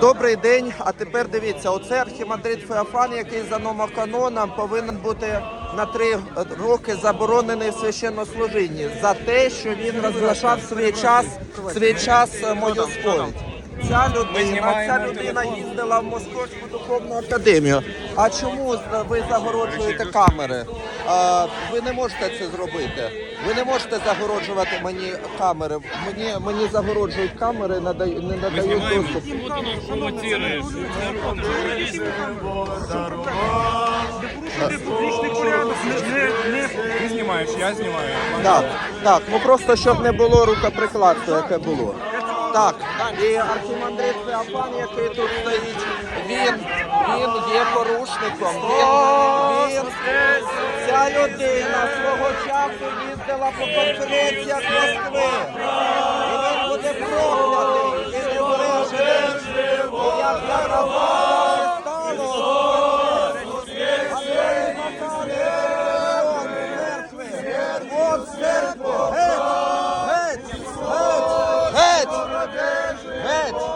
Добрий день. А тепер дивіться, оце архімандрит Феофан, який за номоканоном повинен бути на три роки заборонений в священнослужінні за те, що він розглашав свій час, свій час е, мою сповідь. Ця людина, ця людина їздила в Московську духовну академію. А чому ви загороджуєте камери? А, ви не можете це зробити. Ви не можете загороджувати мені камери. Мені мені загороджують камери, надай- не надають доступ. Публічний порядок не, снимаешь, я снимаю. Так, так, ну просто щоб не було рукоприкладства, яке було. Так, і архімандрит Феофан, який тут стоїть, він, він є порушником. Він, Ця людина свого часу їздила по конференціях Москви. І він буде проклятий і не бо як зараз стало, Андрій Макарі, геть, геть, геть.